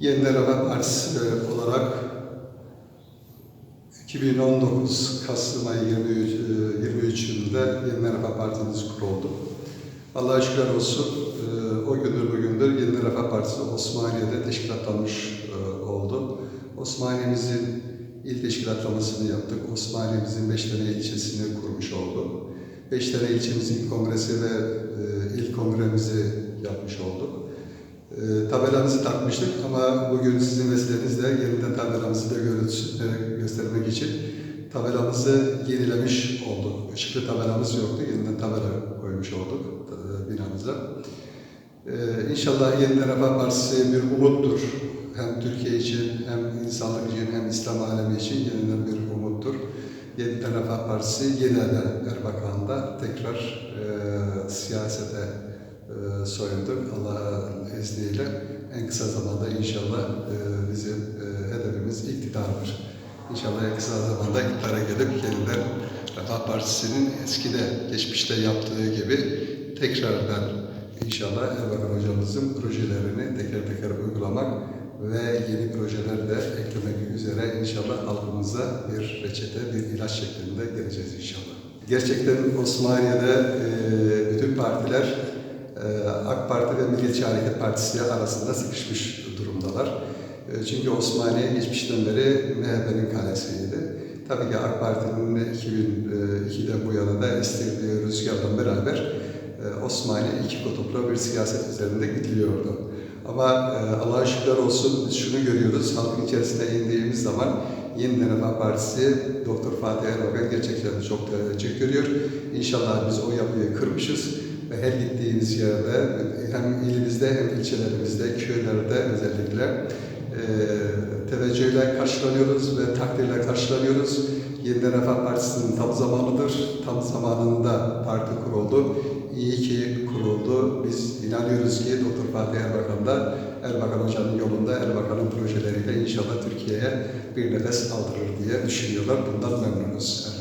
Yeniden Refah Partisi olarak 2019 Kasım ayı 23, e, 23'ünde Yeniden Refah Partimiz kuruldu. Allah'a şükürler olsun e, o gündür bugündür Yeniden Refah Partisi Osmaniye'de teşkilatlanmış e, oldu. Osmaniye'mizin il teşkilatlamasını yaptık. Osmaniye'mizin beş tane ilçesini kurmuş olduk. Beş tane ilçemizin kongresi ve e, il kongremizi yapmış olduk. E, tabelamızı takmıştık ama bugün sizin vesilenizle yeniden tabelamızı da göstermek için tabelamızı yenilemiş olduk. Işıklı tabelamız yoktu, yeniden tabela koymuş olduk e, binamıza. E, inşallah Yeniden Refah Partisi bir umuttur. Hem Türkiye için, hem insanlık için, hem İslam alemi için yeniden bir umuttur. Yeniden Refah Partisi yeniden Erbakan'da tekrar e, siyasete e, soyunduk Allah'ın izniyle. En kısa zamanda inşallah e, bizim e, hedefimiz iktidardır. İnşallah en kısa zamanda iktidara gelip yeniden Refah Partisi'nin eskide, geçmişte yaptığı gibi tekrardan inşallah Erbakan hocamızın projelerini teker teker uygulamak ve yeni projeler de eklemek üzere inşallah halkımıza bir reçete, bir ilaç şeklinde geleceğiz inşallah. Gerçekten Osmaniye'de e, bütün partiler AK Parti ve Milliyetçi Hareket Partisi arasında sıkışmış durumdalar. E, Çünkü Osmaniye geçmişten beri MHP'nin kalesiydi. Tabii ki AK Parti'nin de 2002'de bu yana da estirdiği rüzgarla beraber e, Osmaniye iki kutuplu bir siyaset üzerinde gidiliyordu. Ama e, Allah'a şükürler olsun biz şunu görüyoruz, halkın içerisine indiğimiz zaman Yeniden Refah Partisi Doktor Fatih Erbakan gerçekten çok teveccüh görüyor. İnşallah biz o yapıyı kırmışız ve her gittiğimiz yerde hem ilimizde hem ilçelerimizde, köylerde özellikle e, teveccühle karşılanıyoruz ve takdirle karşılanıyoruz. Yeniden Refah Partisi'nin tam zamanıdır. Tam zamanında parti kuruldu. İyi ki kuruldu. Biz inanıyoruz ki Doktor Fatih Erbakan da Erbakan Hoca'nın yolunda Erbakan'ın projeleriyle inşallah Türkiye'ye bir nefes aldırır diye düşünüyorlar. Bundan memnunuz.